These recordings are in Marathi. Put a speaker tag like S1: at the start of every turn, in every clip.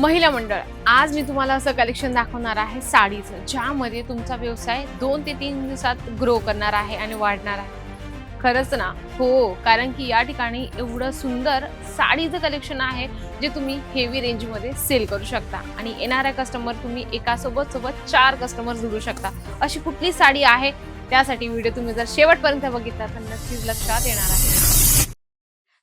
S1: महिला मंडळ आज मी तुम्हाला असं कलेक्शन दाखवणार आहे साडीचं ज्यामध्ये तुमचा व्यवसाय दोन ते तीन दिवसात ग्रो करणार आहे आणि वाढणार आहे. खरंच ना? हो कारण की या ठिकाणी एवढं सुंदर साडीचं कलेक्शन आहे जे तुम्ही हेवी रेंजमध्ये सेल करू शकता. आणि येणाऱ्या कस्टमर तुम्ही एकासोबत सोबत सोबत चार कस्टमर जोडू शकता. अशी कुठली साडी आहे? त्यासाठी व्हिडिओ तुम्ही जर शेवटपर्यंत बघितला तर नक्कीच लक्षात येणार आहे.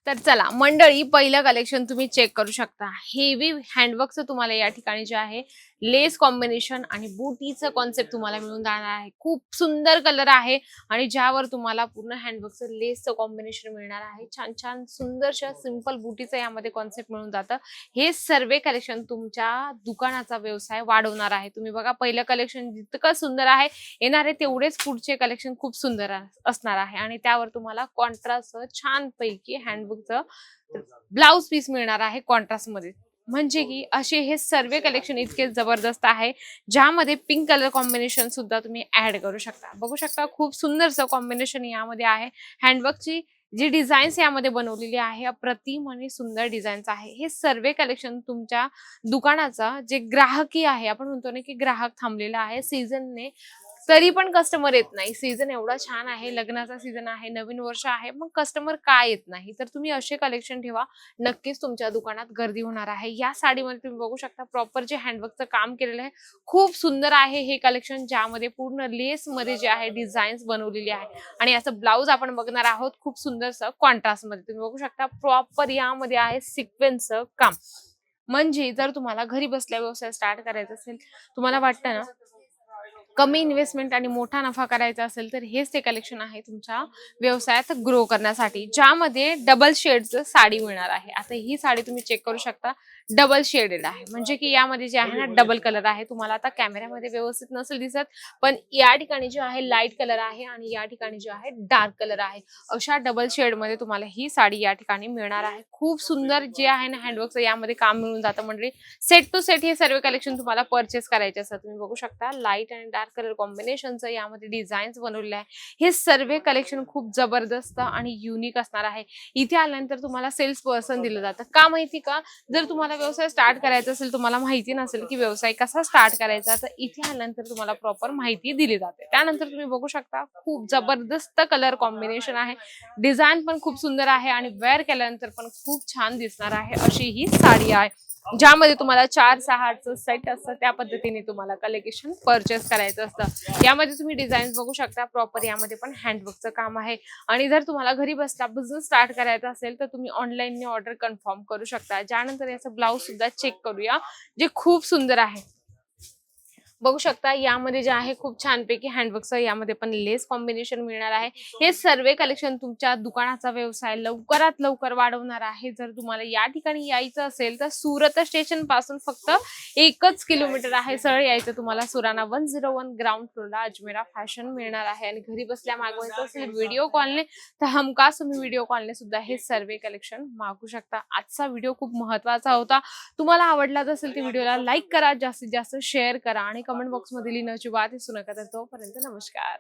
S1: तर चला मंडळी पहिलं कलेक्शन तुम्ही चेक करू शकता. हेवी हँडवर्कचं तुम्हाला या ठिकाणी जे आहे लेस कॉम्बिनेशन आणि बुटीचं कॉन्सेप्ट तुम्हाला मिळून जाणार आहे. खूप सुंदर कलर आहे आणि ज्यावर तुम्हाला पूर्ण हँडवर्कचं लेसचं कॉम्बिनेशन मिळणार आहे. छान छान सुंदरशा सिंपल बुटीचं यामध्ये कॉन्सेप्ट मिळून जातं. हे सर्व कलेक्शन तुमच्या दुकानाचा व्यवसाय वाढवणार आहे. तुम्ही बघा पहिलं कलेक्शन जितकं सुंदर आहे येणारे तेवढेच पुढचे कलेक्शन खूप सुंदर असणार आहे. आणि त्यावर तुम्हाला कॉन्ट्रास्ट छानपैकी हँडवर्क हँडबुकचं ब्लाउज पीस मिळणार आहे कॉन्ट्रास्टमध्ये. म्हणजे की असे हे सर्व कलेक्शन इतके जबरदस्त आहे ज्यामध्ये पिंक कलर कॉम्बिनेशन सुद्धा तुम्ही ऍड करू शकता. बघू शकता खूप सुंदरसं कॉम्बिनेशन यामध्ये आहे. हँडवर्कची जी डिझाईन्स यामध्ये बनवलेली आहे अप्रतिम आणि सुंदर डिझाईन्स आहे. हे सर्व कलेक्शन तुमच्या दुकानाचा जे ग्राहकी आहे आपण म्हणतो ना की ग्राहक थांबलेला आहे सीझनने तरी पण कस्टमर येत नाही. सीझन एवढा छान आहे लग्नाचा सीझन आहे नवीन वर्ष आहे मग कस्टमर काय येत नाही? तर तुम्ही असे कलेक्शन ठेवा. नक्कीच तुमच्या दुकानात गर्दी होणार आहे. या साडीमध्ये तुम्ही बघू शकता प्रॉपर जे हँडवर्कचं काम केलेलं आहे खूप सुंदर आहे हे कलेक्शन ज्यामध्ये पूर्ण लेस मध्ये जे आहे डिझाईन्स बनवलेली आहे. आणि याचं ब्लाऊज आपण बघणार आहोत खूप सुंदरसं कॉन्ट्रास्टमध्ये तुम्ही बघू शकता प्रॉपर यामध्ये आहे सिक्वेन्सचं काम. म्हणजे जर तुम्हाला घरी बसल्या व्यवसाय स्टार्ट करायचा असेल तुम्हाला वाटतं ना कमी इन्व्हेस्टमेंट आणि मोठा नफा करायचा असेल तर हेच ते कलेक्शन आहे तुमच्या व्यवसायात ग्रो करण्यासाठी ज्यामध्ये डबल शेडचं साडी मिळणार आहे. आता ही साडी तुम्ही चेक करू शकता डबल शेडेड आहे. म्हणजे की यामध्ये जे आहे ना डबल कलर आहे. तुम्हाला आता कॅमेऱ्यामध्ये व्यवस्थित नसेल दिसत पण या ठिकाणी जे आहे लाइट कलर आहे आणि या ठिकाणी जे आहे डार्क कलर आहे. अशा डबल शेडमध्ये तुम्हाला ही साडी या ठिकाणी मिळणार आहे. खूप सुंदर जे आहे ना हँडवर्कचं यामध्ये काम मिळून जातं. म्हणजे सेट टू सेट हे सर्व कलेक्शन तुम्हाला परचेस करायचे असतात. तुम्ही बघू शकता लाइट आणि डार्क कलर कॉम्बिनेशनचं यामध्ये डिझाईन्स बनवलेले आहे हे सर्व कलेक्शन खूप जबरदस्त आणि युनिक असणार आहे. इथे आल्यानंतर तुम्हाला सेल्स पर्सन दिलं जातं. का माहिती का? जर तुम्हाला व्यवसाय स्टार्ट करायचा असेल तुम्हाला माहिती नसेल की व्यवसाय कसा स्टार्ट करायचा तर इथे आल्यानंतर तुम्हाला प्रॉपर माहिती दिली जाते. त्यानंतर तुम्ही बघू शकता खूप जबरदस्त कलर कॉम्बिनेशन आहे. डिझाईन पण खूप सुंदर आहे आणि वेअर केल्यानंतर पण खूप छान दिसणार आहे अशी ही साडी आहे. ज्यामध्ये तुम्हाला चार सहाचं सेट असतं त्या पद्धतीने तुम्हाला कलेक्शन परचेस करायचं असतं. यामध्ये तुम्ही डिझाईन बघू शकता प्रॉपर यामध्ये पण हँडवर्कचं काम आहे. आणि जर तुम्हाला घरी बसता बिझनेस स्टार्ट करायचा असेल तर तुम्ही ऑनलाईनने ऑर्डर कन्फर्म करू शकता. ज्यानंतर याचं ब्लाऊज सुद्धा चेक करूया जे खूप सुंदर आहे. बघू शकता यामध्ये जे आहे खूप छानपैकी हँडवर्कचं यामध्ये पण लेस कॉम्बिनेशन मिळणार आहे. हे सर्व कलेक्शन तुमच्या दुकानाचा व्यवसाय लवकरात लवकर वाढवणार आहे. जर तुम्हाला या ठिकाणी यायचं असेल तर सुरत स्टेशनपासून फक्त एकच किलोमीटर आहे. सरळ यायचं तुम्हाला Surana one zero one ground फ्लोरला Ajmera fashion मिळणार आहे. आणि घरी बसल्या मागवायचं असेल व्हिडिओ कॉलने तर हमखास तुम्ही व्हिडिओ कॉलने सुद्धा हे सर्व कलेक्शन मागू शकता. आजचा व्हिडिओ खूप महत्त्वाचा होता. तुम्हाला आवडलाच असेल तर व्हिडिओला लाईक करा. जास्तीत जास्त शेअर करा. आणि कमेंट बॉक्समध्ये लिहिण्याची वाद विसरू नका तर तोपर्यंत नमस्कार.